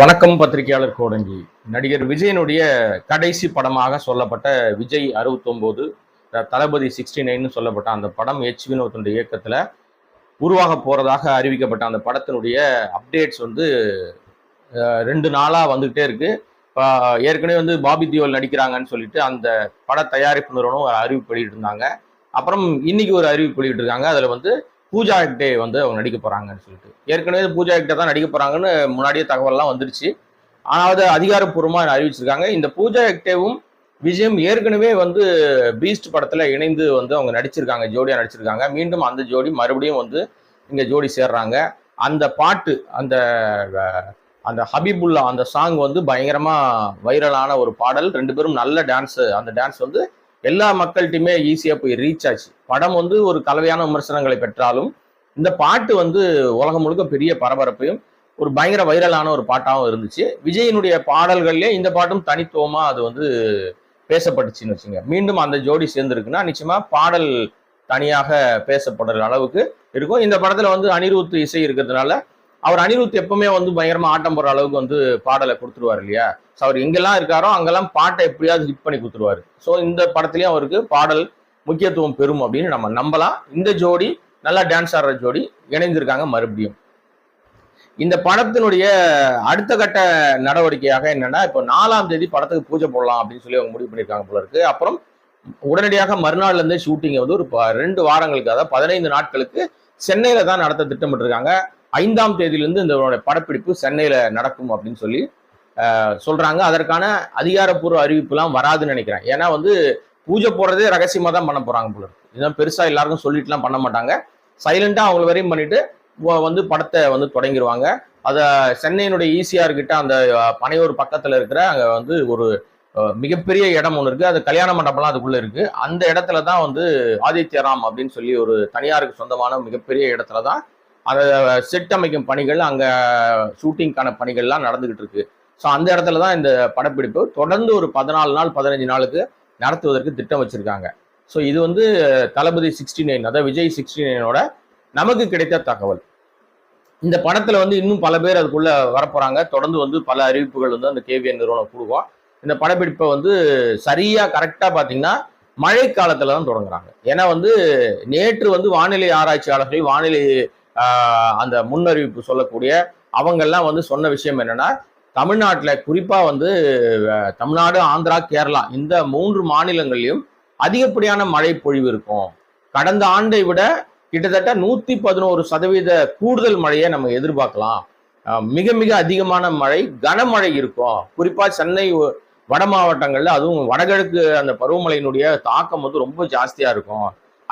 வணக்கம் பத்திரிகையாளர் கோடங்கி. நடிகர் விஜயனுடைய கடைசி படமாக சொல்லப்பட்ட விஜய் அறுபத்தொம்போது தளபதி சிக்ஸ்டி நைன்னு சொல்லப்பட்ட அந்த படம் எச் வினோத்தினுடைய இயக்கத்தில் உருவாக போகிறதாக அறிவிக்கப்பட்ட அந்த படத்தினுடைய அப்டேட்ஸ் வந்து ரெண்டு நாளாக வந்துகிட்டே இருக்கு. இப்போ ஏற்கனவே வந்து பாபி தியோல் நடிக்கிறாங்கன்னு சொல்லிட்டு அந்த பட தயாரிப்பு நிறுவனம் ஒரு அறிவிப்பு வெளியிட்டிருந்தாங்க. அப்புறம் இன்னைக்கு ஒரு அறிவிப்பு வெளியிட்டிருக்காங்க. இருக்காங்க வந்து பூஜா ஹெக்டே வந்து அவங்க நடிக்க போறாங்கன்னு சொல்லிட்டு. ஏற்கனவே பூஜா ஹெக்டே தான் நடிக்க போறாங்கன்னு முன்னாடியே தகவல்லாம் வந்துருச்சு. ஆனால் அதை அதிகாரப்பூர்வமாக அறிவிச்சிருக்காங்க இந்த பூஜா ஹெக்டேவும் விஜயம் ஏற்கனவே வந்து பீஸ்ட் படத்தில் இணைந்து வந்து அவங்க நடிச்சிருக்காங்க ஜோடியாக நடிச்சிருக்காங்க. மீண்டும் அந்த ஜோடி மறுபடியும் வந்து இங்கே ஜோடி சேர்றாங்க. அந்த பாட்டு அந்த அந்த ஹபீபுல்லா அந்த சாங் வந்து பயங்கரமாக வைரலான ஒரு பாடல். ரெண்டு பேரும் நல்ல டான்ஸு அந்த டான்ஸ் வந்து எல்லா மக்கள்கிட்டையுமே ஈஸியாக போய் ரீச் ஆச்சு. படம் வந்து ஒரு கலவையான விமர்சனங்களை பெற்றாலும் இந்த பாட்டு வந்து உலகம் முழுக்க பெரிய பரபரப்பையும் ஒரு பயங்கர வைரலான ஒரு பாட்டாகவும் இருந்துச்சு. விஜயினுடைய பாடல்கள்லேயே இந்த பாட்டும் தனித்துவமாக அது வந்து பேசப்பட்டுச்சுன்னு வச்சுங்க மீண்டும் அந்த ஜோடி சேர்ந்துருக்குன்னா நிச்சயமா பாடல் தனியாக பேசப்படுற அளவுக்கு இருக்கும். இந்த படத்தில் வந்து அனிருத் இசை இருக்கிறதுனால அவர் அனிருத் எப்பவுமே வந்து பயங்கரமா ஆட்டம் போடுற அளவுக்கு வந்து பாடலை கொடுத்துருவார் இல்லையா? ஸோ அவர் எங்கெல்லாம் இருக்காரோ அங்கெல்லாம் பாட்டை எப்படியாவது ஹிட் பண்ணி கொடுத்துருவாரு. ஸோ இந்த படத்துலயும் அவருக்கு பாடல் முக்கியத்துவம் பெறும் அப்படின்னு நம்ம நம்பலாம். இந்த ஜோடி நல்லா டான்ஸ் ஆடுற ஜோடி இணைந்திருக்காங்க மறுபடியும். இந்த படத்தினுடைய அடுத்த கட்ட நடவடிக்கையாக என்னன்னா இப்போ நாலாம் தேதி படத்துக்கு பூஜை போடலாம் அப்படின்னு சொல்லி அவங்க முடிவு பண்ணியிருக்காங்க போல இருக்கு. அப்புறம் உடனடியாக மறுநாள்ல இருந்தே ஷூட்டிங் வந்து ஒரு ப- ரெண்டு வாரங்களுக்கு அதாவது பதினைந்து நாட்களுக்கு சென்னையில தான் நடத்த திட்டமிட்டிருக்காங்க. ஐந்தாம் தேதியிலிருந்து இந்த படப்பிடிப்பு சென்னையில் நடக்கும் அப்படின்னு சொல்லி சொல்கிறாங்க அதற்கான அதிகாரப்பூர்வ அறிவிப்புலாம் வராதுன்னு நினைக்கிறேன். ஏன்னா வந்து பூஜை போடுறதே ரகசியமாக தான் பண்ண போகிறாங்க போல இதுதான் இதான் எல்லாருக்கும் சொல்லிட்டுலாம் பண்ண மாட்டாங்க. சைலண்டா அவங்கள வரையும் பண்ணிட்டு வந்து படத்தை வந்து தொடங்கிடுவாங்க அதை சென்னையினுடைய ஈசிஆர் கிட்ட அந்த பனையூர் பக்கத்தில் இருக்கிற அங்கே வந்து ஒரு மிகப்பெரிய இடம் ஒன்று இருக்குது அது கல்யாண மண்டபம்லாம் அதுக்குள்ளே இருக்குது அந்த இடத்துல தான் வந்து ஆதித்யராம் அப்படின்னு சொல்லி ஒரு தனியாருக்கு சொந்தமான மிகப்பெரிய இடத்துல தான் அதை செட் அமைக்கும் பணிகள் அங்கே ஷூட்டிங்கான பணிகள்லாம் நடந்துகிட்டு இருக்கு. ஸோ அந்த இடத்துல தான் இந்த படப்பிடிப்பு. தொடர்ந்து ஒரு பதினாலு நாள் பதினஞ்சு நாளுக்கு நடத்துவதற்கு திட்டம் வச்சுருக்காங்க. ஸோ இது வந்து தளபதி சிக்ஸ்டி நைன் அதாவது விஜய் சிக்ஸ்டி நைனோட நமக்கு கிடைத்த தகவல். இந்த படத்தில் வந்து இன்னும் பல பேர் அதுக்குள்ளே வரப்போகிறாங்க தொடர்ந்து வந்து பல அறிவிப்புகள் வந்து அந்த கேவிஎன் நிறுவனம் கொடுக்கும் இந்த படப்பிடிப்பை வந்து சரியாக கரெக்டாக பார்த்தீங்கன்னா மழை காலத்தில் தான் தொடங்குறாங்க. ஏன்னா வந்து நேற்று வந்து வானிலை ஆராய்ச்சியாளர்கள் வானிலை அந்த முன்னறிவிப்பு சொல்லக்கூடிய அவங்கெல்லாம் வந்து சொன்ன விஷயம் என்னன்னா தமிழ்நாட்டில் குறிப்பாக வந்து தமிழ்நாடு ஆந்திரா கேரளா இந்த மூன்று மாநிலங்கள்லயும் அதிகப்படியான மழை பொழிவு இருக்கும். கடந்த ஆண்டை விட கிட்டத்தட்ட நூற்றி பதினோரு சதவீத கூடுதல் மழையை நம்ம எதிர்பார்க்கலாம். மிக மிக அதிகமான மழை கனமழை இருக்கும். குறிப்பாக சென்னை வட மாவட்டங்களில் அதுவும் வடகிழக்கு அந்த பருவமழையினுடைய தாக்கம் வந்து ரொம்ப ஜாஸ்தியாக இருக்கும்.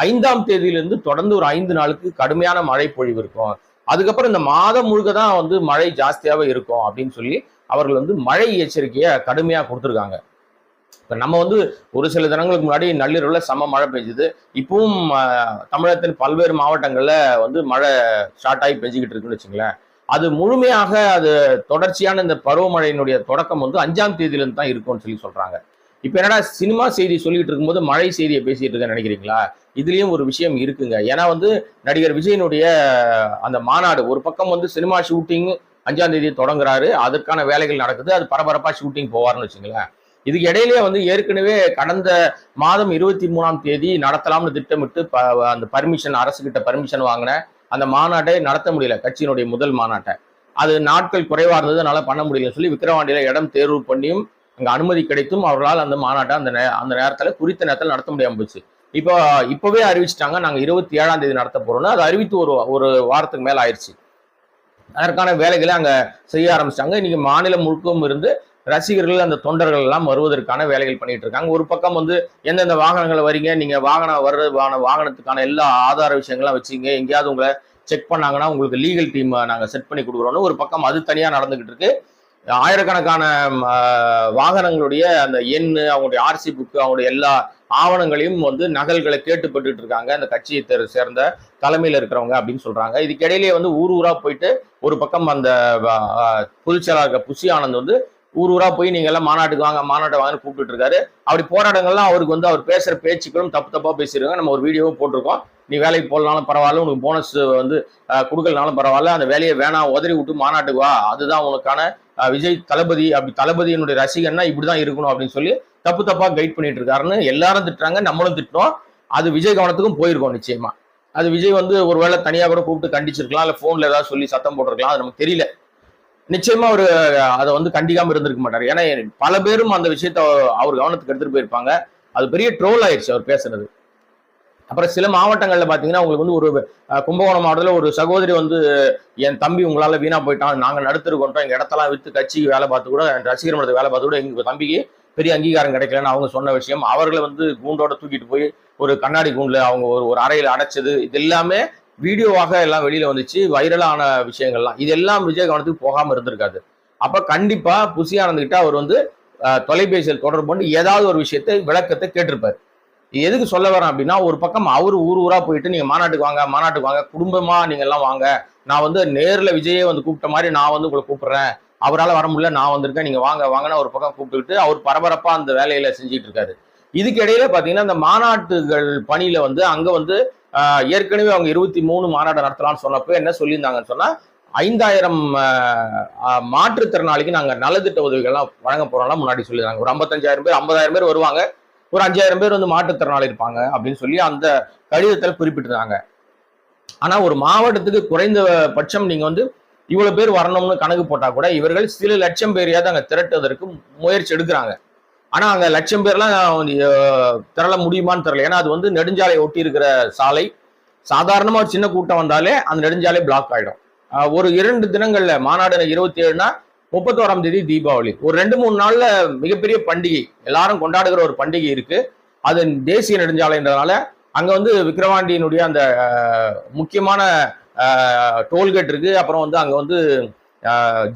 ஐந்தாம் தேதியிலிருந்து தொடர்ந்து ஒரு ஐந்து நாளுக்கு கடுமையான மழை பொழிவு இருக்கும். அதுக்கப்புறம் இந்த மாதம் முழுக்க தான் வந்து மழை ஜாஸ்தியாகவே இருக்கும் அப்படின்னு சொல்லி அவர்கள் வந்து மழை எச்சரிக்கையை கடுமையாக கொடுத்துருக்காங்க. இப்போ நம்ம வந்து ஒரு சில தினங்களுக்கு முன்னாடி நள்ளிரவில் செம மழை பெஞ்சுது. இப்பவும் தமிழகத்தின் பல்வேறு மாவட்டங்களில் வந்து மழை ஸ்டார்ட் ஆகி பெஞ்சுக்கிட்டு இருக்குன்னு வச்சுங்களேன். அது முழுமையாக அது தொடர்ச்சியான இந்த பருவமழையினுடைய தொடக்கம் வந்து அஞ்சாம் தேதியிலிருந்து தான் இருக்கும்னு சொல்லி சொல்கிறாங்க இப்ப என்னடா சினிமா செய்தி சொல்லிட்டு இருக்கும்போது மழை செய்தியை பேசிட்டு இருக்கேன் நினைக்கிறீங்களா? இதுலயும் ஒரு விஷயம் இருக்குங்க. ஏன்னா வந்து நடிகர் விஜயனுடைய அந்த மாநாடு ஒரு பக்கம் வந்து சினிமா ஷூட்டிங் அஞ்சாம் தேதி தொடங்குறாரு. அதற்கான வேலைகள் நடக்குது. அது பரபரப்பா ஷூட்டிங் போவார்னு வச்சுங்களேன். இதுக்கு இடையிலேயே வந்து ஏற்கனவே கடந்த மாதம் இருபத்தி மூணாம் தேதி நடத்தலாம்னு திட்டமிட்டு ப- அந்த பர்மிஷன் அரசு கிட்ட பர்மிஷன் வாங்கின அந்த மாநாட்டை நடத்த முடியல. கட்சியினுடைய முதல் மாநாட்டை. அது நாட்கள் குறைவாக இருந்ததுனால பண்ண முடியலன்னு சொல்லி விக்கிரவாண்டியில இடம் தேர்வு பண்ணியும் அங்கே அனுமதி கிடைத்தும் அவர்களால் அந்த மாநாட்டை அந்த நே- அந்த நேரத்தில் குறித்த நேரத்தில் நடத்த முடியாமல் போச்சு. இப்போ இப்போவே அறிவிச்சிட்டாங்க. நாங்கள் இருபத்தி ஏழாம் தேதி நடத்த போகிறோம்னா அது அறிவித்து ஒரு ஒரு வாரத்துக்கு மேலே ஆயிடுச்சு. அதற்கான வேலைகளை அங்கே செய்ய ஆரம்பிச்சிட்டாங்க. இன்னைக்கு மாநிலம் முழுக்கவும் இருந்து ரசிகர்கள் அந்த தொண்டர்கள் எல்லாம் வருவதற்கான வேலைகள் பண்ணிட்டு இருக்காங்க. ஒரு பக்கம் வந்து எந்தெந்த வாகனங்களை வரீங்க நீங்க வாகனம் வர்ற வாகனத்துக்கான எல்லா ஆதார விஷயங்கள்லாம் வச்சுங்க. எங்கேயாவது உங்களை செக் பண்ணாங்கன்னா உங்களுக்கு லீகல் டீம் நாங்கள் செட் பண்ணி கொடுக்குறோன்னு ஒரு பக்கம் அது தனியாக நடந்துகிட்டு இருக்கு. ஆயிரக்கணக்கான வாகனங்களுடைய அந்த எண் அவங்களுடைய ஆர்சி புக்கு அவங்களுடைய எல்லா ஆவணங்களையும் வந்து நகல்களை கேட்டுப்பட்டு இருக்காங்க. அந்த கட்சியை சேர்ந்த தலைமையில் இருக்கிறவங்க அப்படின்னு சொல்றாங்க. இதுக்கிடையிலேயே வந்து ஊர் ஊரா போயிட்டு ஒரு பக்கம் அந்த ஆஹ், பொதுச் செயலாளர் புஷி ஆனந்த் வந்து ஊர் ஊரா போய் நீங்க எல்லாம் மாநாட்டுக்கு வாங்க மாநாட்டை வாங்கன்னு கூப்பிட்டு இருக்காரு. அப்படி போராட்டங்கள்லாம் அவருக்கு வந்து அவர் பேசுற பேச்சுக்களும் தப்பு தப்பா பேசியிருக்காங்க. நம்ம ஒரு வீடியோவும் போட்டிருக்கோம். நீ வேலைக்கு போகலனாலும் பரவாயில்ல உனக்கு போனஸ் வந்து கொடுக்கலனாலும் பரவாயில்ல. அந்த வேலையை வேணாம் உதறி விட்டு மாநாட்டுக்கு வா. அதுதான் உனக்கான விஜய் தளபதி அப்படி தளபதியினுடைய ரசிகன்னா இப்படிதான் இருக்கணும் அப்படின்னு சொல்லி தப்பு தப்பா கைட் பண்ணிட்டு இருக்காருன்னு எல்லாரும் திட்டுறாங்க நம்மளும் திட்டோம் அது விஜய் கவனத்துக்கும் போயிருக்கோம் நிச்சயமா. அது விஜய் வந்து ஒருவேளை தனியா கூட கூப்பிட்டு கண்டிச்சிருக்கலாம் இல்ல போன்ல ஏதாவது சொல்லி சத்தம் போட்டிருக்கலாம் அது நமக்கு தெரியல. நிச்சயமா அவரு அதை வந்து கண்டிக்காம இருந்திருக்க மாட்டார். ஏன்னா பல பேரும் அந்த விஷயத்த அவர் கவனத்துக்கு எடுத்துட்டு போயிருப்பாங்க. அது பெரிய ட்ரோல் ஆயிடுச்சு அவர் பேசுறது. அப்புறம் சில மாவட்டங்களில் பார்த்தீங்கன்னா உங்களுக்கு வந்து ஒரு கும்பகோணம் மாவட்டத்தில் ஒரு சகோதரி வந்து என் தம்பி உங்களால் வீணாக போயிட்டான். நாங்கள் நடுத்தருக்கோம் எங்கள் இடத்தெல்லாம் விற்று கட்சிக்கு வேலை பார்த்து கூட என் ரசிகர் மன்றத்துக்கு வேலை பார்த்து கூட எங்கள் தம்பிக்கு பெரிய அங்கீகாரம் கிடைக்கலன்னு அவங்க சொன்ன விஷயம். அவர்களை வந்து கூண்டோட தூக்கிட்டு போய் ஒரு கண்ணாடி கூண்டில் அவங்க ஒரு ஒரு அறையில் அடைச்சது. இது எல்லாமே வீடியோவாக எல்லாம் வெளியில் வந்துச்சு. வைரலான விஷயங்கள்லாம். இதெல்லாம் விஜய் கவனத்துக்கு போகாமல் இருந்திருக்காது. அப்போ கண்டிப்பாக புசி ஆனந்த் அவர் வந்து தொலைபேசியில் தொடர்பு கொண்டு ஏதாவது ஒரு விஷயத்தை விளக்கத்தை கேட்டிருப்பார். எதுக்கு சொல்ல வரேன் அப்படின்னா ஒரு பக்கம் அவர் ஊர் ஊரா போயிட்டு நீங்க மாநாட்டுக்கு வாங்க மாநாட்டுக்கு வாங்க குடும்பமா நீங்க எல்லாம் வாங்க. நான் வந்து நேர்ல விஜயே வந்து கூப்பிட்ட மாதிரி நான் வந்து உங்களை கூப்பிடுறேன். அவரால் வர முடியல நான் வந்திருக்கேன் நீங்க வாங்க வாங்கன்னு ஒரு பக்கம் கூப்பிட்டுக்கிட்டு அவர் பரபரப்பா அந்த வேலையில செஞ்சுட்டு இருக்காரு. இதுக்கு இடையில பாத்தீங்கன்னா இந்த மாநாட்டுகள் பணியில வந்து அங்க வந்து ஏற்கனவே அவங்க இருபத்தி மூணு மாநாடு நடத்தலாம்னு சொன்னப்போ என்ன சொல்லியிருந்தாங்கன்னு சொன்னா ஐந்தாயிரம் மாற்றுத்திறனாளிக்கு நாங்க நலத்திட்ட உதவிகள்லாம் வழங்க போறோம்லாம் முன்னாடி சொல்லியிருந்தாங்க. ஒரு ஐம்பத்தஞ்சாயிரம் பேர் ஐம்பதாயிரம் பேர் வருவாங்க. ஒரு அஞ்சாயிரம் பேர் வந்து மாற்றுத்திறனாளி இருப்பாங்க அப்படின்னு சொல்லி அந்த கடிதத்தில் குறிப்பிட்டிருந்தாங்க ஆனால் ஒரு மாவட்டத்துக்கு குறைந்த பட்சம் நீங்கள் வந்து இவ்வளோ பேர் வரணும்னு கணக்கு போட்டால் கூட இவர்கள் சில லட்சம் பேரையாவது அங்கே திரட்டுவதற்கு முயற்சி எடுக்கிறாங்க. ஆனால் அங்கே லட்சம் பேர்லாம் திரள முடியுமான்னு தெரில ஏன்னா அது வந்து நெடுஞ்சாலை ஒட்டி இருக்கிற சாலை. சாதாரணமாக ஒரு சின்ன கூட்டம் வந்தாலே அந்த நெடுஞ்சாலை பிளாக் ஆகிடும் ஒரு இரண்டு தினங்களில் மாநாடு இருபத்தி ஏழுனா முப்பத்தோராம் தேதி தீபாவளி. ஒரு ரெண்டு மூணு நாள்ல மிகப்பெரிய பண்டிகை. எல்லாரும் கொண்டாடுகிற ஒரு பண்டிகை இருக்கு. அது தேசிய நெடுஞ்சாலைன்றதுனால அங்க வந்து விக்கிரவாண்டியினுடைய அந்த முக்கியமான டோல்கேட் இருக்கு. அப்புறம் வந்து அங்க வந்து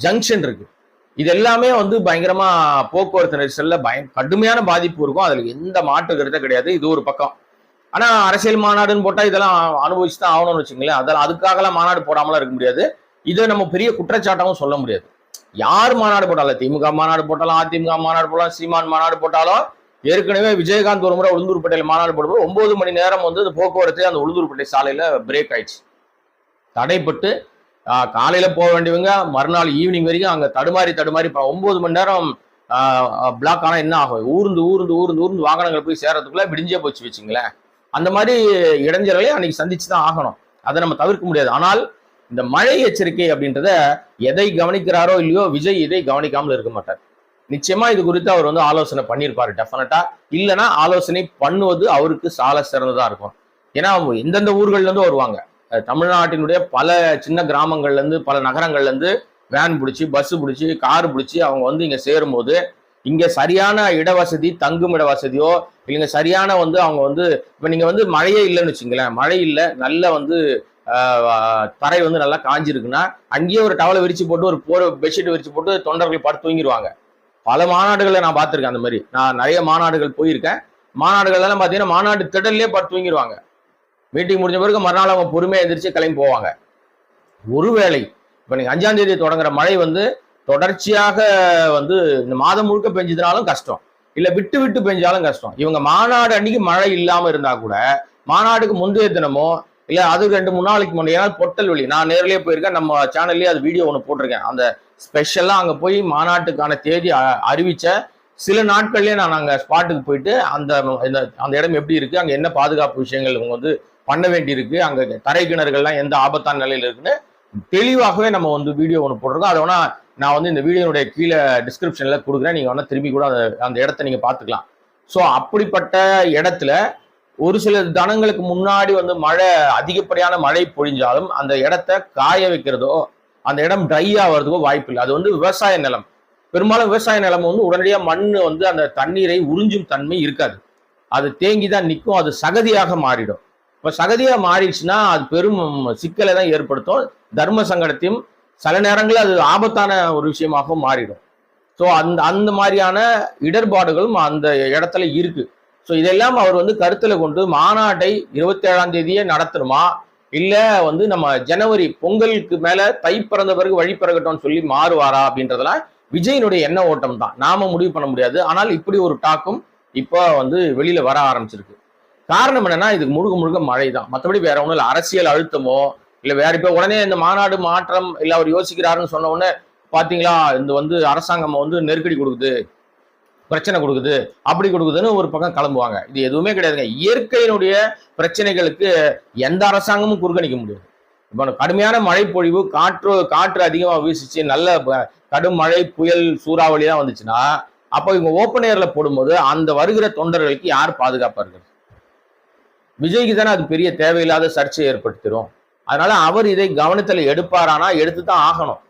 ஜங்ஷன் இருக்கு. இது எல்லாமே வந்து பயங்கரமா போக்குவரத்து நெரிசல்ல பய கடுமையான பாதிப்பு இருக்கும். அதுல எந்த மாற்று கருத்தே கிடையாது. இது ஒரு பக்கம். ஆனா அரசியல் மாநாடுன்னு போட்டா இதெல்லாம் அனுபவிச்சு தான் ஆகணும்னு வச்சுங்களேன் அதெல்லாம் அதுக்காகலாம் மாநாடு போடாமலாம் இருக்க முடியாது. இதை நம்ம பெரிய குற்றச்சாட்டாகவும் சொல்ல முடியாது. யார் மாநாடு போட்டாலும் திமுக மாநாடு போட்டாலும் அதிமுக மாநாடு போட்டாலும் சீமான் மாநாடு போட்டாலும் ஏற்கனவே விஜயகாந்த் ஒரு முறை உளுந்தூர்பேட்டையில் மாநாடு போடும்போது ஒன்பது மணி நேரம் வந்து போக்குவரத்து அந்த உளுந்தூர்பேட்டை சாலையில் பிரேக் ஆயிடுச்சு. தடைப்பட்டு காலையில் போக வேண்டியவங்க மறுநாள் ஈவினிங் வரைக்கும் அங்கே தடுமாறி தடுமாறி ஒன்பது மணி நேரம் பிளாக் ஆனால் என்ன ஆகும்? ஊர்ந்து ஊர்ந்து ஊர்ந்து ஊர்ந்து வாகனங்கள் போய் சேரத்துக்குள்ள விடிஞ்சே போச்சு வச்சுங்களேன் அந்த மாதிரி இடைஞ்சல்களை அன்னைக்கு சந்திச்சு தான் ஆகணும். அதை நம்ம தவிர்க்க முடியாது. ஆனால் இந்த மழை எச்சரிக்கை அப்படின்றத எதை கவனிக்கிறாரோ இல்லையோ விஜய் இதை கவனிக்காமல் இருக்க மாட்டார். நிச்சயமா இது குறித்து அவர் வந்து ஆலோசனை பண்ணியிருப்பாரு டெஃபினட்டா இல்லைன்னா ஆலோசனை பண்ணுவது அவருக்கு சால சிறந்ததா இருக்கும். ஏன்னா அவங்க எந்தெந்த ஊர்கள்ல இருந்து வருவாங்க தமிழ்நாட்டினுடைய பல சின்ன கிராமங்கள்ல இருந்து பல நகரங்கள்ல இருந்து வேன் பிடிச்சி பஸ் பிடிச்சி கார் பிடிச்சி அவங்க வந்து இங்க சேரும்போது இங்க சரியான இடவசதி தங்கும் இட வசதியோ இல்லைங்க சரியான வந்து அவங்க வந்து இப்ப நீங்க வந்து மழையே இல்லைன்னு வச்சுங்களேன் மழை இல்லை நல்ல வந்து தரை வந்து நல்லா காஞ்சிருக்குன்னா அங்கேயே ஒரு டவலை விரிச்சு போட்டு ஒரு போர் பெட்ஷீட் விரிச்சு போட்டு தொண்டர்கள் பார்த்து தூங்கிடுவாங்க. பல மாநாடுகளை நான் பார்த்துருக்கேன் அந்த மாதிரி. நான் நிறைய மாநாடுகள் போயிருக்கேன். மாநாடுகள்லாம் பார்த்தீங்கன்னா மாநாடு திடல்லே பார்த்து தூங்கிடுவாங்க. மீட்டிங் முடிஞ்ச பிறகு மறுநாள் அவங்க பொறுமையாக எதிர்த்து கிளம்பி போவாங்க. ஒருவேளை இப்போ நீங்கள் அஞ்சாம் தேதி தொடங்குற மழை வந்து தொடர்ச்சியாக வந்து இந்த மாதம் முழுக்க பெஞ்சதுனாலும் கஷ்டம். இல்லை விட்டு விட்டு பெஞ்சாலும் கஷ்டம். இவங்க மாநாடு அன்னைக்கு மழை இல்லாமல் இருந்தால் கூட மாநாடுக்கு முந்தைய தினமும் இல்ல அது ரெண்டு மூணு நாளைக்கு முன்னாடி. ஏன்னா பொட்டல் வெளி. நான் நேர்லயே போயிருக்கேன். நம்ம சேனல்லயே அது வீடியோ ஒன்று போட்டிருக்கேன். அந்த ஸ்பெஷலா அங்க போய் மாநாட்டுக்கான தேதி அ- அறிவிச்ச சில நாட்கள்லயே நான் அங்க ஸ்பாட்டுக்கு போயிட்டு அந்த அந்த இடம் எப்படி இருக்கு அங்க என்ன பாதுகாப்பு விஷயங்கள் இவங்க வந்து பண்ண வேண்டியிருக்கு அங்க தரை கிணறுகள்லாம் எந்த ஆபத்தான நிலையில இருக்குன்னு தெளிவாகவே நம்ம வந்து வீடியோ ஒன்று போட்டிருக்கோம். அதை வேணா நான் வந்து இந்த வீடியோனுடைய கீழே டிஸ்கிரிப்ஷன்ல கொடுக்குறேன். நீங்க வேணா திரும்பி கூட அந்த- அந்த இடத்த நீங்க பார்த்துக்கலாம். ஸோ அப்படிப்பட்ட இடத்துல ஒரு சில தனங்களுக்கு முன்னாடி வந்து மழை அதிகப்படியான மழை பொழிஞ்சாலும் அந்த இடத்த காய வைக்கிறதோ அந்த இடம் ட்ரை ஆகிறதுக்கோ வாய்ப்பு இல்லை. அது வந்து விவசாய நிலம். பெரும்பாலும் விவசாய நிலம் வந்து உடனடியாக மண் வந்து அந்த தண்ணீரை உறிஞ்சும் தன்மை இருக்காது. அது தேங்கி தான் நிற்கும் அது சகதியாக மாறிடும். இப்போ சகதியாக மாறிடுச்சுன்னா அது பெரும் சிக்கலை தான் ஏற்படுத்தும். தர்ம சங்கடத்தையும் சில நேரங்களில் அது ஆபத்தான ஒரு விஷயமாகவும் மாறிடும். ஸோ அந்த அந்த மாதிரியான இடர்பாடுகளும் அந்த இடத்துல இருக்குது ஸோ இதெல்லாம் அவர் வந்து கருத்தில் கொண்டு மாநாட்டை இருபத்தேழாம் தேதியே நடத்தணுமா? இல்லை வந்து நம்ம ஜனவரி பொங்கலுக்கு மேலே தை பிறந்த பிறகு வழி பிறகட்டும்னு சொல்லி மாறுவாரா அப்படின்றதெல்லாம் விஜயினுடைய எண்ண ஓட்டம் தான். நாம முடிவு பண்ண முடியாது. ஆனால் இப்படி ஒரு டாக்கும் இப்போ வந்து வெளியில வர ஆரம்பிச்சிருக்கு. காரணம் என்னன்னா இதுக்கு முழுக்க முழுக்க மழை தான். மற்றபடி வேற ஒன்றும் இல்லை. அரசியல் அழுத்தமோ இல்லை வேற இப்போ உடனே இந்த மாநாடு மாற்றம் இல்லை அவர் யோசிக்கிறாருன்னு சொன்ன உடனே பார்த்தீங்களா இந்த வந்து அரசாங்கம் வந்து நெருக்கடி கொடுக்குது. பிரச்சனை கொடுக்குது அப்படி கொடுக்குதுன்னு ஒரு பக்கம் கிளம்புவாங்க. இது எதுவுமே கிடையாதுங்க. இயற்கையினுடைய பிரச்சனைகளுக்கு எந்த அரசாங்கமும் குறுக்கணிக்க முடியாது. இப்போ கடுமையான மழை பொழிவு காற்று காற்று அதிகமாக வீசிச்சு நல்ல கடும் மழை புயல் சூறாவளி தான் வந்துச்சுன்னா அப்போ இவங்க ஓப்பன் ஏர்ல போடும்போது அந்த வருகிற தொண்டர்களுக்கு யார் பாதுகாப்பாக இருக்கிறது? விஜய்க்கு தானே அது பெரிய தேவையில்லாத சர்ச்சை ஏற்படுத்திடும் அதனால அவர் இதை கவனத்தில் எடுப்பாரானா எடுத்து தான் ஆகணும்.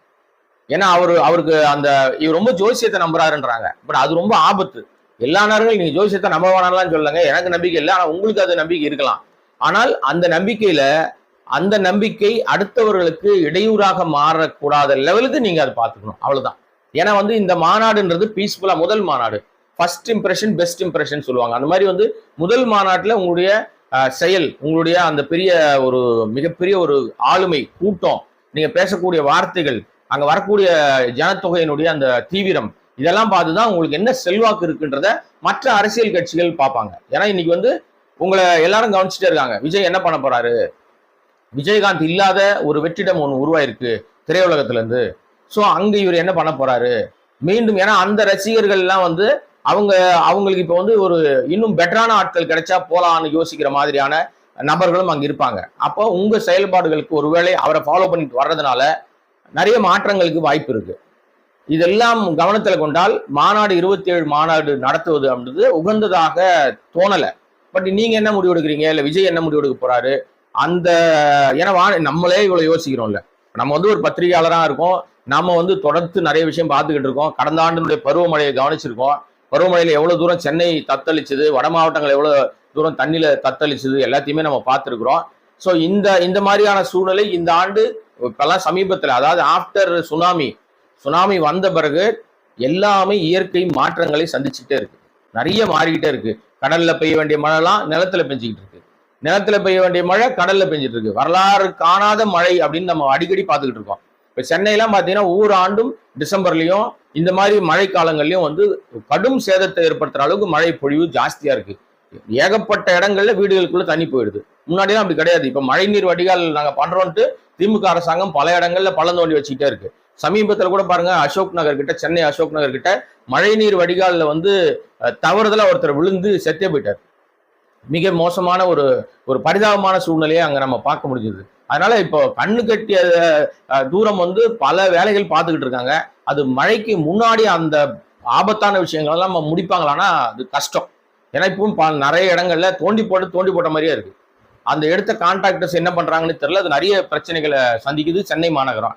ஏன்னா அவர் அவருக்கு அந்த இவர் ரொம்ப ஜோசியத்தை நம்புறாருன்றாங்க. பட் அது ரொம்ப ஆபத்து. எல்லா நேரங்களும் நீங்க ஜோசியத்தை நம்ப வேணாம்லாம் சொல்லுங்க எனக்கு நம்பிக்கை இல்லை. ஆனா உங்களுக்கு அது நம்பிக்கை இருக்கலாம். ஆனால் அந்த நம்பிக்கையில அந்த நம்பிக்கை அடுத்தவர்களுக்கு இடையூறாக மாறக்கூடாத லெவலுக்கு நீங்க அதை பார்த்துக்கணும். அவ்வளவுதான். ஏன்னா வந்து இந்த மாநாடுன்றது பீஸ்ஃபுல்லா முதல் மாநாடு. ஃபர்ஸ்ட் இம்ப்ரெஷன் பெஸ்ட் இம்ப்ரெஷன் சொல்லுவாங்க. அந்த மாதிரி வந்து முதல் மாநாட்டில் உங்களுடைய செயல் உங்களுடைய அந்த பெரிய ஒரு மிகப்பெரிய ஒரு ஆளுமை கூட்டம் நீங்க பேசக்கூடிய வார்த்தைகள் அங்க வரக்கூடிய ஜனத்தொகையினுடைய அந்த தீவிரம் இதெல்லாம் பார்த்து தான் உங்களுக்கு என்ன செல்வாக்கு இருக்குன்றத மற்ற அரசியல் கட்சிகள் பார்ப்பாங்க. ஏன்னா இன்னைக்கு வந்து உங்களை எல்லாரும் கவனிச்சுட்டே இருக்காங்க. விஜய் என்ன பண்ண போறாரு? விஜயகாந்த் இல்லாத ஒரு வெற்றிடம் ஒன்று உருவாயிருக்கு திரையுலகத்துல இருந்து ஸோ அங்கே இவர் என்ன பண்ண போறாரு? மீண்டும் ஏன்னா அந்த ரசிகர்கள் எல்லாம் வந்து அவங்க அவங்களுக்கு இப்போ வந்து ஒரு இன்னும் பெட்டரான ஆட்கள் கிடைச்சா போலான்னு யோசிக்கிற மாதிரியான நபர்களும் அங்கே இருப்பாங்க. அப்போ உங்கள் செயல்பாடுகளுக்கு ஒருவேளை அவரை ஃபாலோ பண்ணிட்டு வர்றதுனால நிறைய மாற்றங்களுக்கு வாய்ப்பு இருக்கு. இதெல்லாம் கவனத்தில் கொண்டால் மாநாடு இருபத்தி ஏழு மாநாடு நடத்துவது அப்படின்றது உகந்ததாக தோணலை. பட் நீங்க என்ன முடிவு எடுக்கிறீங்க? விஜய் என்ன முடிவு எடுக்க போறாரு? அந்த ஏன்னா வா- நம்மளே இவ்வளோ யோசிக்கிறோம்ல. நம்ம வந்து ஒரு பத்திரிகையாளராக இருக்கோம். நம்ம வந்து தொடர்ந்து நிறைய விஷயம் பார்த்துக்கிட்டு இருக்கோம். கடந்த ஆண்டினுடைய பருவமழையை கவனிச்சிருக்கோம். பருவமழையில் எவ்வளோ தூரம் சென்னை தத்தளிச்சது? வட மாவட்டங்கள் எவ்வளோ தூரம் தண்ணியில் தத்தளிச்சது? எல்லாத்தையுமே நம்ம பார்த்துருக்குறோம். ஸோ இந்த இந்த மாதிரியான சூழ்நிலை இந்த ஆண்டு இப்பெல்லாம் சமீபத்தில் அதாவது ஆஃப்டர் சுனாமி சுனாமி வந்த பிறகு எல்லாமே இயற்கை மாற்றங்களை சந்திச்சுட்டே இருக்கு. நிறைய மாறிக்கிட்டே இருக்கு. கடல்ல பெய்ய வேண்டிய மழைலாம் நிலத்துல பெஞ்சிக்கிட்டு இருக்கு. நிலத்துல பெய்ய வேண்டிய மழை கடல்ல பெஞ்சிட்டு இருக்கு. வரலாறு காணாத மழை அப்படின்னு நம்ம அடிக்கடி பார்த்துக்கிட்டு இருக்கோம். இப்ப சென்னையெல்லாம் பார்த்தீங்கன்னா ஒவ்வொரு ஆண்டும் டிசம்பர்லயும் இந்த மாதிரி மழை காலங்கள்லயும் வந்து கடும் சேதத்தை ஏற்படுத்துற அளவுக்கு மழை பொழிவு ஜாஸ்தியா இருக்கு. ஏகப்பட்ட இடங்கள்ல வீடுகளுக்குள்ள தண்ணி போயிடுது. முன்னாடிலாம் அப்படி கிடையாது. இப்ப மழைநீர் வடிகால் நாங்க பண்றோம்ட்டு திமுக அரசாங்கம் பல இடங்கள்ல பள்ளம் தோண்டி வச்சுக்கிட்டே இருக்கு. சமீபத்துல கூட பாருங்க அசோக் நகர் கிட்ட சென்னை அசோக் நகர் கிட்ட மழைநீர் வடிகால்ல வந்து அஹ், தவறுதலா ஒருத்தர் விழுந்து செத்தே போயிட்டார். மிக மோசமான ஒரு ஒரு பரிதாபமான சூழ்நிலையை அங்க நம்ம பார்க்க முடிஞ்சது. அதனால இப்போ கண்ணு கட்டிய தூரம் வந்து பல வேலைகள் பார்த்துக்கிட்டு இருக்காங்க. அது மழைக்கு முன்னாடி அந்த ஆபத்தான விஷயங்கள்லாம் நம்ம முடிப்பாங்களான்னா அது கஷ்டம். ஏன்னா இப்பவும் ப- நிறைய இடங்கள்ல தோண்டி போட்டு தோண்டி போட்ட மாதிரியே இருக்கு. அந்த எடுத்த கான்ட்ராக்டர்ஸ் என்ன பண்றாங்கன்னு தெரியல. அது நிறைய பிரச்சனைகளை சந்திக்குது சென்னை மாநகரம்.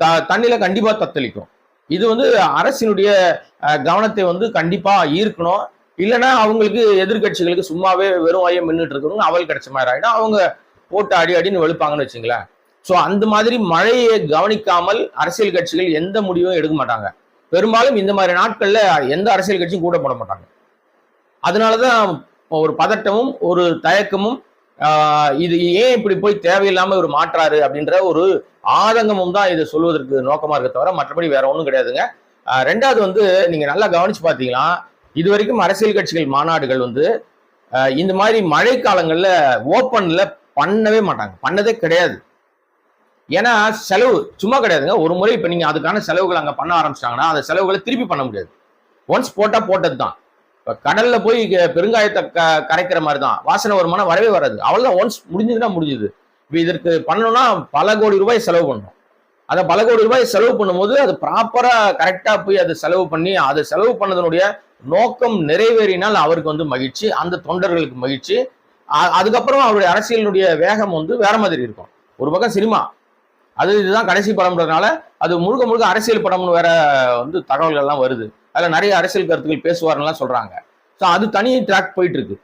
த தண்ணியில கண்டிப்பா தத்தளிக்கும். இது வந்து அரசினுடைய கவனத்தை வந்து கண்டிப்பா ஈர்க்கணும். இல்லைன்னா அவங்களுக்கு எதிர்க்கட்சிகளுக்கு சும்மாவே வெறும் வாயை மின்னுட்டு இருக்கிறவங்க அவள் கிடைச்ச மாதிரி ஆகிடும் அவங்க போட்டு அடி அடின்னு வெளுப்பாங்கன்னு வச்சுங்களேன். ஸோ அந்த மாதிரி மழையை கவனிக்காமல் அரசியல் கட்சிகள் எந்த முடிவும் எடுக்க மாட்டாங்க. பெரும்பாலும் இந்த மாதிரி நாட்கள்ல எந்த அரசியல் கட்சியும் கூட போட மாட்டாங்க. அதனாலதான் ஒரு பதட்டமும் ஒரு தயக்கமும் இது ஏன் இப்படி போய் தேவையில்லாம இவர் மாற்றாரு அப்படின்ற ஒரு ஆதங்கமும் தான் இதை சொல்வதற்கு நோக்கமா இருக்க தவிர மற்றபடி வேற ஒன்றும் கிடையாதுங்க. ரெண்டாவது வந்து நீங்க நல்லா கவனிச்சு பார்த்தீங்கன்னா இது வரைக்கும் அரசியல் கட்சிகள் மாநாடுகள் வந்து இந்த மாதிரி மழை காலங்களில் ஓப்பன்ல பண்ணவே மாட்டாங்க. பண்ணதே கிடையாது. ஏன்னா செலவு சும்மா கிடையாதுங்க. ஒரு முறை இப்ப நீங்க அதுக்கான செலவுகள் அங்க பண்ண ஆரம்பிச்சிட்டாங்கன்னா அந்த செலவுகளை திருப்பி பண்ண முடியாது. ஒன்ஸ் போட்டா போட்டது தான் இப்போ கடலில் போய் பெருங்காயத்தை க கரைக்கிற மாதிரி தான் வாசனை வருமானம் வரவே வராது. அவ்வளவுதான். ஒன்ஸ் முடிஞ்சதுன்னா முடிஞ்சுது. இப்போ இதற்கு பண்ணணும்னா பல கோடி ரூபாய் செலவு பண்ணணும். அதை பல கோடி ரூபாய் செலவு பண்ணும்போது அது ப்ராப்பராக கரெக்டாக போய் அதை செலவு பண்ணி அதை செலவு பண்ணதனுடைய நோக்கம் நிறைவேறினால் அவருக்கு வந்து மகிழ்ச்சி அந்த தொண்டர்களுக்கு மகிழ்ச்சி. அதுக்கப்புறம் அவருடைய அரசியலினுடைய வேகம் வந்து வேற மாதிரி இருக்கும். ஒரு பக்கம் சினிமா. அது இதுதான் கடைசி படம்ன்றதுனால அது முழுக்க முழுக்க அரசியல் படம்னு வேற வந்து தகவல்கள்லாம் வருது. அதில் நிறைய அரசியல் கருத்துக்கள் பேசுவார்லாம் சொல்கிறாங்க ஸோ அது தனி ட்ராக் போயிட்டு இருக்கு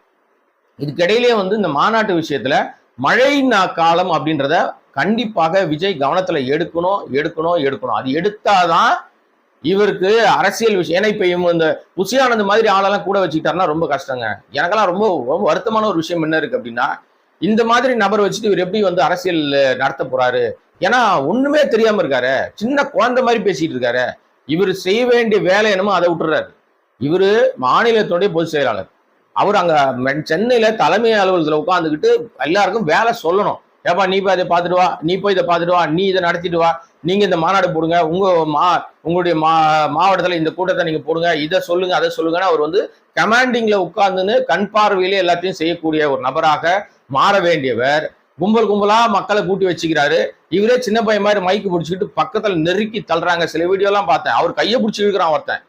இதுக்கிடையிலேயே வந்து இந்த மாநாட்டு விஷயத்தில் மழை நா- காலம் அப்படின்றத கண்டிப்பாக விஜய் கவனத்தில் எடுக்கணும் எடுக்கணும் எடுக்கணும். அது எடுத்தாதான் இவருக்கு அரசியல் விஷயம் ஏன்னா இப்போ இவங்க இந்த புசியானந்த் மாதிரி ஆளெல்லாம் கூட வச்சுக்கிட்டாருன்னா ரொம்ப கஷ்டங்க. எனக்கெல்லாம் ரொம்ப ரொம்ப வருத்தமான ஒரு விஷயம் என்ன இருக்கு அப்படின்னா இந்த மாதிரி நபர் வச்சுட்டு இவர் எப்படி வந்து அரசியல் நடத்த போறாரு? ஏன்னா ஒண்ணுமே தெரியாம இருக்காரு. சின்ன குழந்தை மாதிரி பேசிட்டு இருக்காரு. இவர் செய்ய வேண்டிய வேலை என்னமோ அதை விட்டுறாரு. இவர் மாநிலத்துடைய பொதுச் செயலாளர். அவர் அங்க சென்னையில் சென்னையில தலைமை அலுவலகத்தில் உட்காந்துக்கிட்டு எல்லாருக்கும் வேலை சொல்லணும். ஏப்பா நீ போய் அதை பார்த்துட்டு வா நீ போய் இதை பார்த்துட்டு வா நீ இதை நடத்திட்டு வா நீங்க இந்த மாநாடு போடுங்க உங்க மா உங்களுடைய மா மாவட்டத்தில் இந்த கூட்டத்தை நீங்க போடுங்க இதை சொல்லுங்க அதை சொல்லுங்கன்னு அவர் வந்து கமாண்டிங்ல உட்கார்ந்துன்னு கண் பார்வையிலே எல்லாத்தையும் செய்யக்கூடிய ஒரு நபராக மாற வேண்டியவர். கும்பல் கும்பலா மக்களை கூட்டி வச்சுக்கிறாரு. இவரே சின்ன பையன் மாதிரி மைக்கு பிடிச்சிக்கிட்டு பக்கத்துல நெருக்கி தள்ளுறாங்க. சில வீடியோலாம் பார்த்தேன். அவர் கையை பிடிச்சிருக்கிறான் ஒருத்தன்.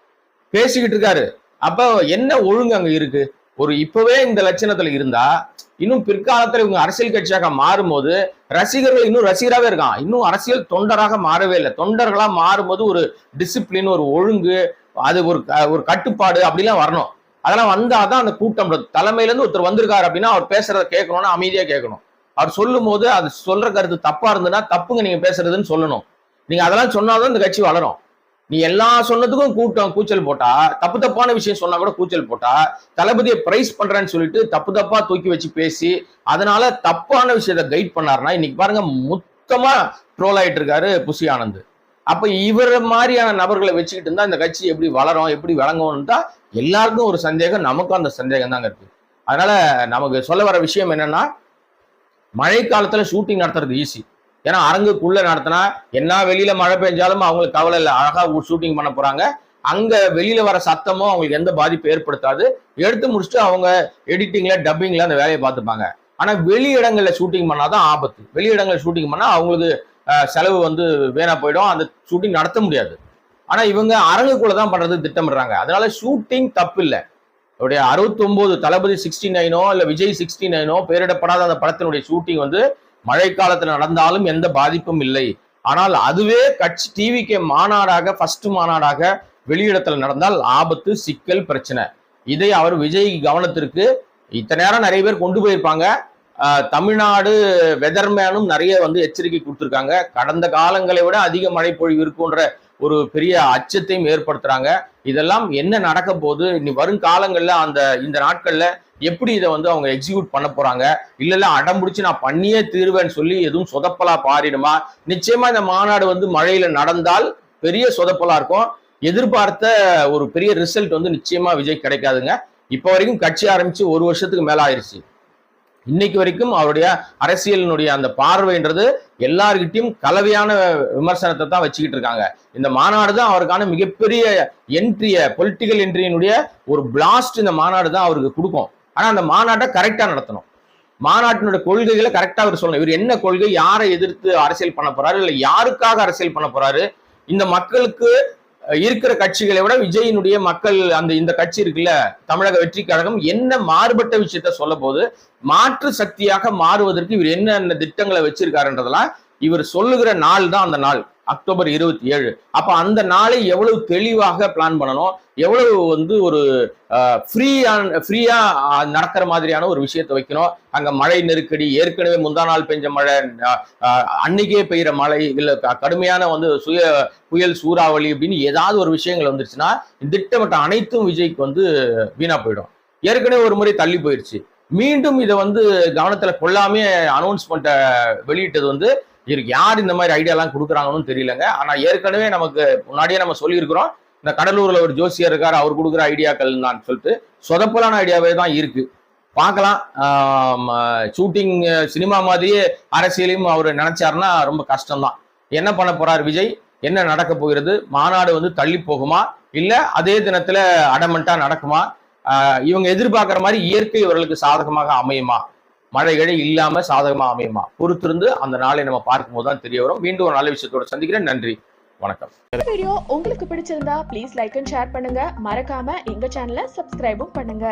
பேசிக்கிட்டு இருக்காரு. அப்ப என்ன ஒழுங்கு அங்க இருக்கு? ஒரு இப்பவே இந்த லட்சணத்துல இருந்தா இன்னும் பிற்காலத்துல இவங்க அரசியல் கட்சியாக மாறும்போது ரசிகர்கள் இன்னும் ரசிகராகவே இருக்கான். இன்னும் அரசியல் தொண்டராக மாறவே இல்லை. தொண்டர்களா மாறும்போது ஒரு டிசிப்ளின் ஒரு ஒழுங்கு அது ஒரு க- ஒரு கட்டுப்பாடு அப்படிலாம் வரணும். அதெல்லாம் வந்தாதான் அந்த கூட்டம் தலைமையிலேருந்து ஒருத்தர் வந்திருக்காரு அப்படின்னா அவர் பேசுறத கேட்கணும்னா அமைதியா கேட்கணும். அவர் சொல்லும் போது அது சொல்ற கருத்து தப்பா இருந்ததுன்னா தப்புங்க நீங்க பேசுறதுன்னு சொல்லணும். நீங்க அதெல்லாம் சொன்னாதான் இந்த கட்சி வளரும். நீ எல்லா சொன்னதுக்கும் கூட்டம் கூச்சல் போட்டா தப்பு தப்பான விஷயம் சொன்னா கூட கூச்சல் போட்டா தளபதியை பிரைஸ் பண்றேன்னு சொல்லிட்டு தப்பு தப்பா தூக்கி வச்சு பேசி அதனால தப்பான விஷயத்த கைட் பண்ணாருன்னா இன்னைக்கு பாருங்க மொத்தமா ட்ரோல் ஆயிட்டு இருக்காரு புசி ஆனந்த். அப்ப இவர் மாதிரியான நபர்களை வச்சுக்கிட்டு இருந்தா இந்த கட்சி எப்படி வளரும் எப்படி விளங்கும்னு எல்லாருக்கும் ஒரு சந்தேகம் நமக்கும் அந்த சந்தேகம் தாங்க இருக்கு. அதனால நமக்கு சொல்ல வர விஷயம் என்னன்னா மழை காலத்துல ஷூட்டிங் நடத்துறது ஈஸி ஏன்னா அரங்குக்குள்ள நடத்தினா என்ன வெளியில மழை பெஞ்சாலும் அவங்களுக்கு கவலை இல்லை. அழகா ஷூட்டிங் பண்ண போறாங்க. அங்க வெளியில வர சத்தமும் அவங்களுக்கு எந்த பாதிப்பும் ஏற்படுத்தாது. எடுத்து முடிச்சுட்டு அவங்க எடிட்டிங்ல டப்பிங்ல அந்த வேலையை பார்த்துப்பாங்க. ஆனா வெளி இடங்கள்ல ஷூட்டிங் பண்ணாதான் ஆபத்து. வெளி இடங்கள்ல ஷூட்டிங் பண்ணா அவங்களுக்கு செலவு வந்து வேணா போயிடும். அந்த ஷூட்டிங் நடத்த முடியாது. ஆனா இவங்க அரங்குக்குள்ள தான் பண்றது திட்டமிடுறாங்க. அதனால ஷூட்டிங் தப்பு இல்லை அவருடைய அறுபத்தொம்போது தளபதி சிக்ஸ்டி நைனோ இல்ல விஜய் சிக்ஸ்டி நைனோ பேரிடப்படாத அந்த படத்தினுடைய ஷூட்டிங் வந்து மழைக்காலத்தில் நடந்தாலும் எந்த பாதிப்பும் இல்லை. ஆனால் அதுவே கட்சி டிவிக்கு மாநாடாக ஃபர்ஸ்ட் மாநாடாக வெளியிடத்தில் நடந்தால் ஆபத்து சிக்கல் பிரச்சனை. இதை அவர் விஜய் கவனத்திற்கு இத்தனை நேரம் நிறைய பேர் கொண்டு போயிருப்பாங்க. தமிழ்நாடு வெதர்மேனும் நிறைய வந்து எச்சரிக்கை கொடுத்துருக்காங்க. கடந்த காலங்களை விட அதிக மழை பொழிவு இருக்குன்ற ஒரு பெரிய அச்சத்தையும் ஏற்படுத்துறாங்க. இதெல்லாம் என்ன நடக்க போகுது? இனி வரும் காலங்களில் அந்த இந்த நாட்களில் எப்படி இதை வந்து அவங்க எக்ஸிக்யூட் பண்ண போறாங்க? இல்ல இல்ல அடம் பிடிச்சி நான் பண்ணியே தீருவேன்னு சொல்லி எதுவும் சொதப்பலா பாரிடுமா? நிச்சயமா இந்த மாநாடு வந்து மழையில நடந்தால் பெரிய சொதப்பலா இருக்கும். எதிர்பார்த்த ஒரு பெரிய ரிசல்ட் வந்து நிச்சயமா விஜய் கிடைக்காதுங்க. இப்போ வரைக்கும் கட்சி ஆரம்பிச்சு ஒரு வருஷத்துக்கு மேல ஆயிடுச்சு இன்னைக்கு வரைக்கும் அவருடைய அரசியலினுடைய அந்த பார்வைன்றது எல்லார்கிட்டையும் கலவையான விமர்சனத்தை தான் வச்சுக்கிட்டு இருக்காங்க. இந்த மாநாடு தான் அவருக்கான மிகப்பெரிய என்ட்ரிய பொலிட்டிக்கல் என்ட்ரியினுடைய ஒரு பிளாஸ்ட் இந்த மாநாடு தான் அவருக்கு கொடுக்கும். ஆனா அந்த மாநாட்டை கரெக்டா நடத்தணும். மாநாட்டினுடைய கொள்கைகளை கரெக்டா அவர் சொல்லணும். இவர் என்ன கொள்கை யாரை எதிர்த்து அரசியல் பண்ண போறாரு இல்ல யாருக்காக அரசியல் பண்ண போறாரு இந்த மக்களுக்கு இருக்கிற கட்சிகளை விட விஜயினுடைய மக்கள் அந்த இந்த கட்சி இருக்குல்ல தமிழக வெற்றி கழகம் என்ன மாறுபட்ட விஷயத்த சொல்ல போது மாற்று சக்தியாக மாறுவதற்கு இவர் என்னென்ன திட்டங்களை வச்சிருக்காருன்றதெல்லாம் இவர் சொல்லுகிற நாள் தான் அந்த நாள். அக்டோபர் இருபத்தி ஏழு. அப்ப அந்த நாளை எவ்வளவு தெளிவாக பிளான் பண்ணணும்? எவ்வளவு வந்து ஒரு ஃப்ரீயான ஃப்ரீயா நடக்கிற மாதிரியான ஒரு விஷயத்தை வைக்கணும்? அங்க மழை நெருக்கடி ஏற்கனவே முந்தா நாள் பெஞ்ச மழை அன்னைக்கே பெய்கிற மழை இல்ல க- கடுமையான வந்து சுய புயல் சூறாவளி அப்படின்னு ஏதாவது ஒரு விஷயங்கள் வந்துருச்சுன்னா திட்டமிட்ட அனைத்தும் விஜய்க்கு வந்து வீணா போயிடும். ஏற்கனவே ஒரு முறை தள்ளி போயிடுச்சு மீண்டும் இதை வந்து கவனத்துல கொள்ளாமே அனௌன்ஸ்மெண்ட்டை வெளியிட்டது வந்து இதுக்கு யார் இந்த மாதிரி ஐடியாலாம் கொடுக்குறாங்கன்னு தெரியலங்க. ஆனால் ஏற்கனவே நமக்கு முன்னாடியே நம்ம சொல்லியிருக்கிறோம். இந்த கடலூரில் ஒரு ஜோசியர் இருக்கார் அவர் கொடுக்குற ஐடியாக்கள் தான் சொல்லிட்டு சொதப்பலான ஐடியாவே தான் இருக்கு. பார்க்கலாம். ஷூட்டிங் சினிமா மாதிரியே அரசியலையும் அவர் நினைச்சாருன்னா ரொம்ப கஷ்டம்தான். என்ன பண்ண போறார் விஜய்? என்ன நடக்க போகிறது? மாநாடு வந்து தள்ளி போகுமா? இல்லை அதே தினத்தில் அடமெண்ட்டாக நடக்குமா? இவங்க எதிர்பார்க்குற மாதிரி இயற்கை இவர்களுக்கு சாதகமாக அமையுமா? மழைகளே இல்லாம சாதகமா அமையுமா? பொறுத்திருந்து அந்த நாளை நம்ம பார்க்கும்போது தான் தெரிய வரும். மீண்டும் ஒரு நல்ல விஷயத்தோட சந்திக்கிறேன். நன்றி. வணக்கம். வீடியோ உங்களுக்கு பிடிச்சிருந்தா ப்ளீஸ் லைக் அண்ட் ஷேர் பண்ணுங்க. மறக்காம எங்க சேனலை சப்ஸ்கிரைபும் பண்ணுங்க.